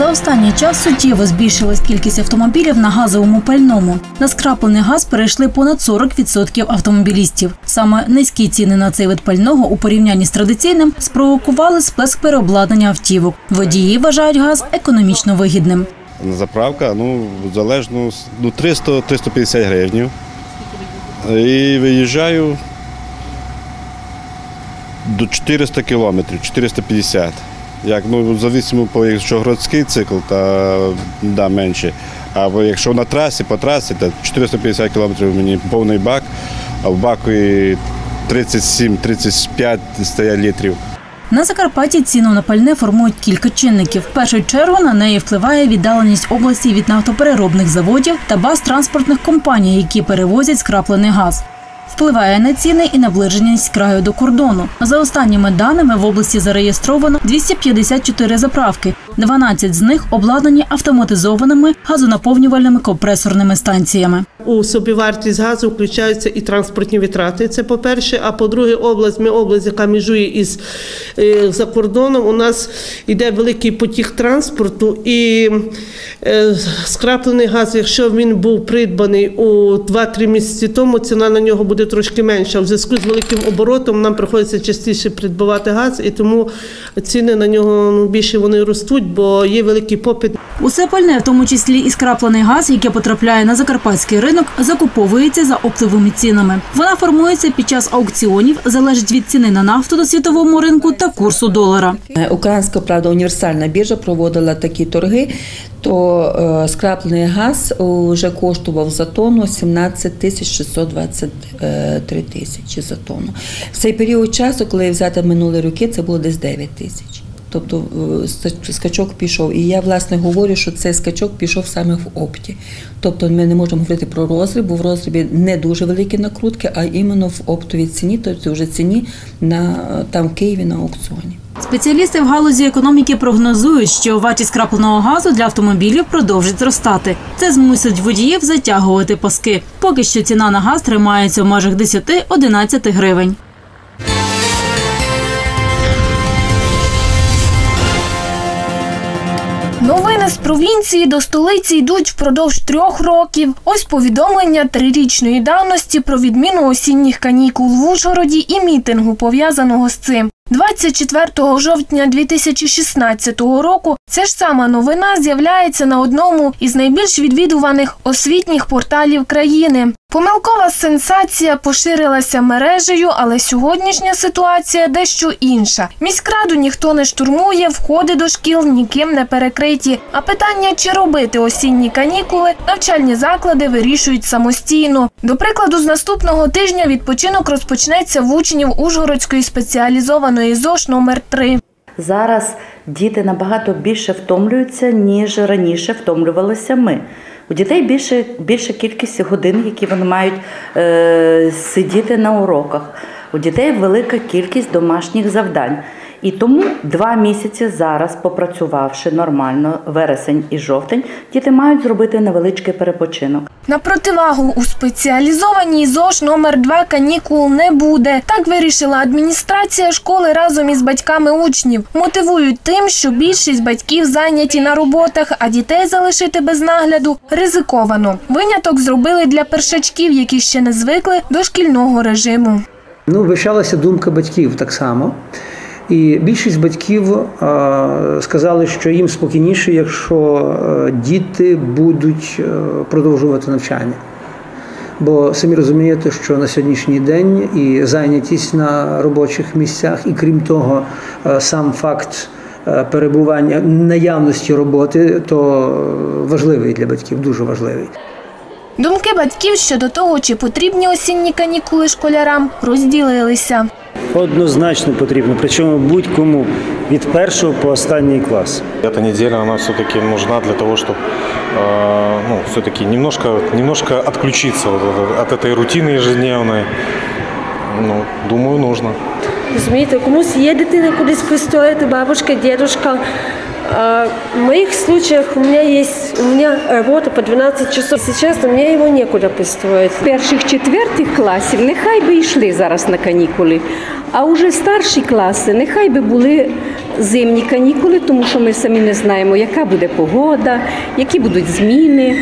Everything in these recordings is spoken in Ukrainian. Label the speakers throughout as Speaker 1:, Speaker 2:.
Speaker 1: За останній час суттєво збільшилась кількість автомобілів на газовому пальному. На скраплений газ перейшли понад 40% автомобілістів. Саме низькі ціни на цей вид пального у порівнянні з традиційним спровокували сплеск переобладнання автівок. Водії вважають газ економічно вигідним.
Speaker 2: Заправка, ну, залежно, ну, 300-350 гривень. І виїжджаю до 400 кілометрів, 450. Як, ну, зависимо, по, якщо городський цикл, то да, менше. А якщо на трасі, по трасі, то 450 кілометрів мені повний бак, а в баку 37-35 стає літрів.
Speaker 1: На Закарпатті ціну на пальне формують кілька чинників. В першу чергу на неї впливає віддаленість області від нафтопереробних заводів та баз транспортних компаній, які перевозять скраплений газ. Впливає на ціни і наближеність краю до кордону. За останніми даними в області зареєстровано 254 заправки. 12 з них обладнані автоматизованими газонаповнювальними компресорними станціями.
Speaker 3: У собівартість газу включаються і транспортні витрати. Це по-перше. А по-друге, область, ми область, яка межує із е, за кордоном. У нас йде великий потік транспорту і е, скраплений газ, якщо він був придбаний у 2-3 місяці тому, ціна на нього буде трошки менша. В зв'язку з великим оборотом нам приходиться частіше придбавати газ, і тому ціни на нього ну, більше вони ростуть, бо є великий попит.
Speaker 1: Усе пальне, в тому числі і скраплений газ, яке потрапляє на закарпатський ринок, закуповується за оптовими цінами. Вона формується під час аукціонів, залежить від ціни на нафту на світовому ринку та курсу долара.
Speaker 4: Е, Українська правда універсальна біржа проводила такі торги. То е, скраплений газ вже коштував за тонну 17 тисяч 623 тисячі за тонну. В цей період часу, коли взяти минулі роки, це було десь 9 тисяч. Тобто е, скачок пішов. І я власне говорю, що цей скачок пішов саме в опті. Тобто ми не можемо говорити про розріб, бо в розрібі не дуже великі накрутки, а іменно в оптовій ціні, тобто вже ціні на там в Києві на аукціоні.
Speaker 1: Спеціалісти в галузі економіки прогнозують, що вартість крапленого газу для автомобілів продовжить зростати. Це змусить водіїв затягувати паски. Поки що ціна на газ тримається в межах 10-11 гривень.
Speaker 5: З провінції до столиці йдуть впродовж трьох років. Ось повідомлення трирічної давності про відміну осінніх канікул в Ужгороді і мітингу, пов'язаного з цим. 24 жовтня 2016 року ця ж сама новина з'являється на одному із найбільш відвідуваних освітніх порталів країни. Помилкова сенсація поширилася мережею, але сьогоднішня ситуація дещо інша. Міськраду ніхто не штурмує, входи до шкіл ніким не перекриті. А питання, чи робити осінні канікули, навчальні заклади вирішують самостійно. До прикладу, з наступного тижня відпочинок розпочнеться в учнів Ужгородської спеціалізованої ЗОШ номер 3
Speaker 6: Зараз діти набагато більше втомлюються, ніж раніше втомлювалися ми. У дітей більше, більше кількість годин, які вони мають е, сидіти на уроках. У дітей велика кількість домашніх завдань. І тому два місяці зараз, попрацювавши нормально, вересень і жовтень, діти мають зробити невеличкий перепочинок.
Speaker 5: На противагу у спеціалізованій ЗОЖ номер 2 канікул не буде. Так вирішила адміністрація школи разом із батьками учнів. Мотивують тим, що більшість батьків зайняті на роботах, а дітей залишити без нагляду ризиковано. Виняток зробили для першачків, які ще не звикли до шкільного режиму.
Speaker 7: Ну, вивчалася думка батьків так само. І більшість батьків сказали, що їм спокійніше, якщо діти будуть продовжувати навчання. Бо самі розумієте, що на сьогоднішній день і зайнятість на робочих місцях, і крім того, сам факт перебування наявності роботи, то важливий для батьків, дуже важливий.
Speaker 5: Думки батьків щодо того, чи потрібні осінні канікули школярам, розділилися.
Speaker 8: Однозначно потрібно, причому будь-кому від першого по останній клас.
Speaker 9: Эта неделя, она все-таки нужна для того, чтобы э, ну, все-таки немножко, немножко отключиться вот от, от этой рутины ежедневной. Ну, думаю, нужно.
Speaker 10: Розумієте, комусь є дитина кудись пристроїти, бабушка, дедушка. В моих случаях у меня есть, у меня работа по 12 часов. Сейчас у меня его некуда пристроить.
Speaker 11: Перших четвертих класів нехай би йшли зараз на канікули, а уже старші класи нехай би були зимні канікули, тому що ми самі не знаємо, яка буде погода, які будуть зміни.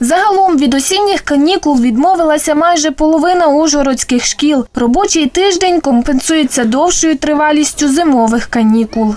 Speaker 5: Загалом від осінніх канікул відмовилася майже половина ужгородських шкіл. Робочий тиждень компенсується довшою тривалістю зимових канікул.